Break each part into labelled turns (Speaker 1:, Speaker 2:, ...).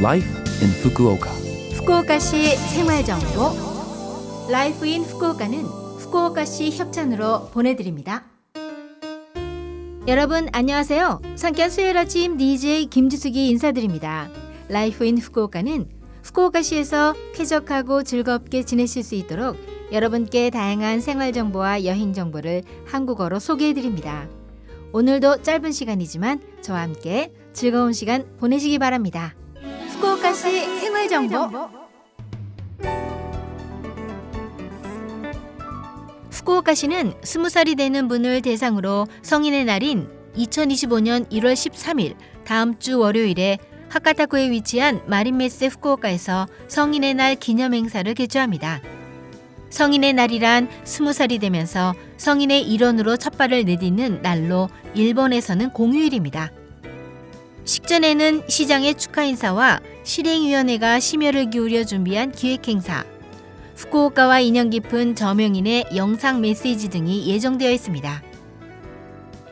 Speaker 1: Life in Fukuoka.
Speaker 2: 후쿠오카시 생활정보 라이프 인 후쿠오카는 후쿠오카시 협찬으로 보내드립니다. 여러분 안녕하세요. 상쾌한 수요일 아침 DJ 김지숙이 인사드립니다. 라이프 인 후쿠오카는 후쿠오카시에서 쾌적하고 즐겁게 지내실 수 있도록 여러분께 다양한 생활 정보와 여행 정보를 한국어로 소개해 드립니다. 오늘도 짧은 시간이지만 저와 함께 즐거운 시간 보내시기 바랍니다. 후쿠오카시 생활 정보 후쿠오카시는 20살이 되는 분을 대상으로 성인의 날인 2025년 1월 13일 다음 주 월요일에 하카타쿠에 위치한 마린메스 후쿠오카에서 성인의 날 기념 행사를 개최합니다. 성인의 날이란 20살이 되면서 성인의 일원으로 첫 발을 내딛는 날로 일본에서는 공휴일입니다. 식전에는 시장의 축하 인사와 실행위원회가 심혈을 기울여 준비한 기획행사, 후쿠오카와 인연 깊은 저명인의 영상 메시지 등이 예정되어 있습니다.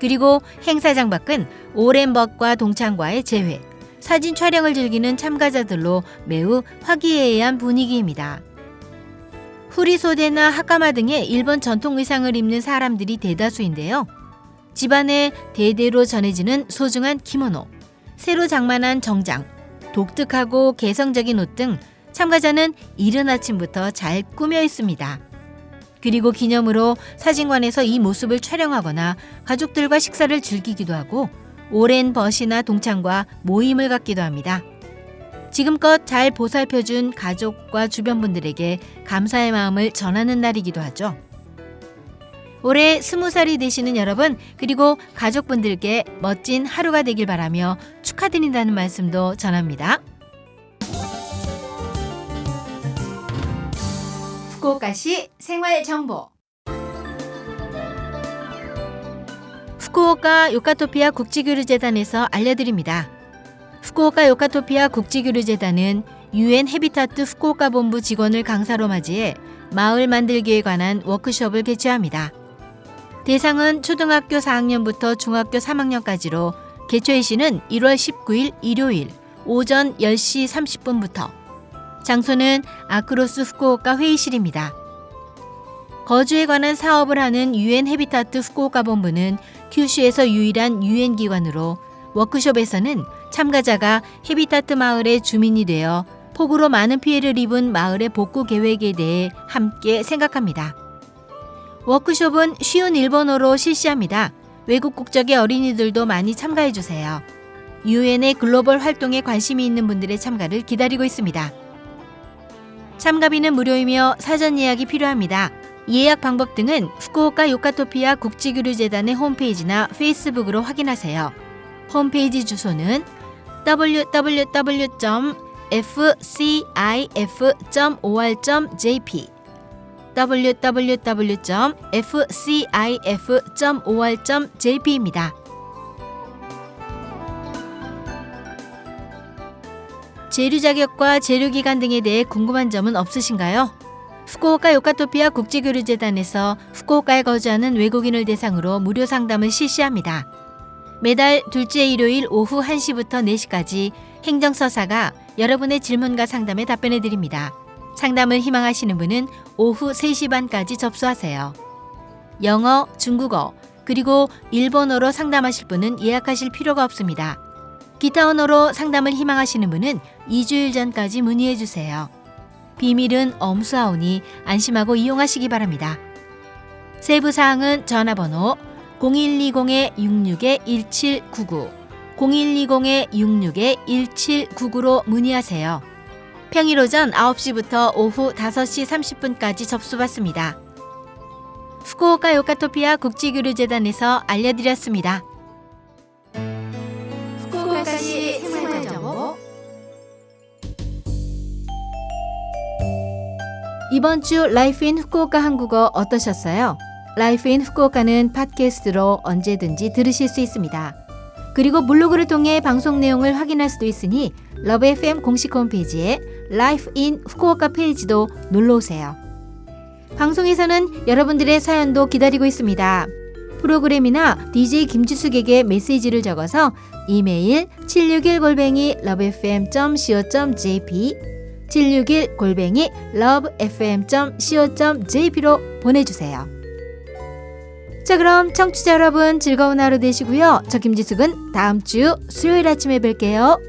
Speaker 2: 그리고 행사장 밖은 오랜 벗과 동창과의 재회, 사진 촬영을 즐기는 참가자들로 매우 화기애애한 분위기입니다. 후리소대나 하카마 등의 일본 전통 의상을 입는 사람들이 대다수인데요. 집안에 대대로 전해지는 소중한 키모노, 새로 장만한 정장, 독특하고 개성적인 옷 등 참가자는 이른 아침부터 잘 꾸며 있습니다. 그리고 기념으로 사진관에서 이 모습을 촬영하거나 가족들과 식사를 즐기기도 하고 오랜 벗이나 동창과 모임을 갖기도 합니다. 지금껏 잘 보살펴준 가족과 주변 분들에게 감사의 마음을 전하는 날이기도 하죠. 올해 스무 살이 되시는 여러분 그리고 가족분들께 멋진 하루가 되길 바라며 축하드린다는 말씀도 전합니다. 후쿠오카시 생활 정보 후쿠오카 요카토피아 국제교류재단에서 알려드립니다. 후쿠오카 요카토피아 국제교류재단은 유엔 헤비타트 후쿠오카 본부 직원을 강사로 맞이해 마을 만들기에 관한 워크숍을 개최합니다. 대상은 초등학교 4학년부터 중학교 3학년까지로 개최 시는 1월 19일 일요일 오전 10시 30분부터 장소는 아크로스 후쿠오카 회의실입니다. 거주에 관한 사업을 하는 유엔 헤비타트 후쿠오카 본부는 큐슈에서 유일한 유엔 기관으로 워크숍에서는 참가자가 헤비타트 마을의 주민이 되어 폭우로 많은 피해를 입은 마을의 복구 계획에 대해 함께 생각합니다. 워크숍은 쉬운 일본어로 실시합니다. 외국 국적의 어린이들도 많이 참가해 주세요. 유엔의 글로벌 활동에 관심이 있는 분들의 참가를 기다리고 있습니다. 참가비는 무료이며 사전 예약이 필요합니다. 예약 방법 등은 후쿠오카 요카토피아 국제교류재단의 홈페이지나 페이스북으로 확인하세요. 홈페이지 주소는 www.fcif.or.jp www.fcif.or.jp입니다. 재료 자격과 재료 기간 등에 대해 궁금한 점은 없으신가요? 후쿠오카 요카토피아 국제교류재단에서 후쿠오카에 거주하는 외국인을 대상으로 무료 상담을 실시합니다. 매달 둘째 일요일 오후 1시부터 4시까지 행정서사가 여러분의 질문과 상담에 답변해 드립니다. 상담을 희망하시는 분은 오후 3시 반까지 접수하세요. 영어, 중국어, 그리고 일본어로 상담하실 분은 예약하실 필요가 없습니다. 기타 언어로 상담을 희망하시는 분은 2주일 전까지 문의해 주세요. 비밀은 엄수하오니 안심하고 이용하시기 바랍니다. 세부 사항은 전화번호 0120-66-1799, 0120-66-1799로 문의하세요. 평일 오전 9시부터 오후 5시 30분까지 접수받습니다. 후쿠오카 요카토피아 국제교류재단에서 알려드렸습니다. 후쿠오카시 생활정보 이번 주 라이프 인 후쿠오카 한국어 어떠셨어요? 라이프 인 후쿠오카는 팟캐스트로 언제든지 들으실 수 있습니다. 그리고 블로그를 통해 방송 내용을 확인할 수도 있으니 러브 FM 공식 홈페이지에 라이프 인 후쿠오카 페이지도 놀러 오세요. 방송에서는 여러분들의 사연도 기다리고 있습니다. 프로그램이나 DJ 김지숙에게 메시지를 적어서 이메일 761골뱅이 lovefm.co.jp 761 골뱅이 lovefm.co.jp로 보내주세요. 자 그럼 청취자 여러분 즐거운 하루 되시고요. 저 김지숙은 다음 주 수요일 아침에 뵐게요.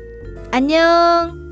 Speaker 2: 안녕.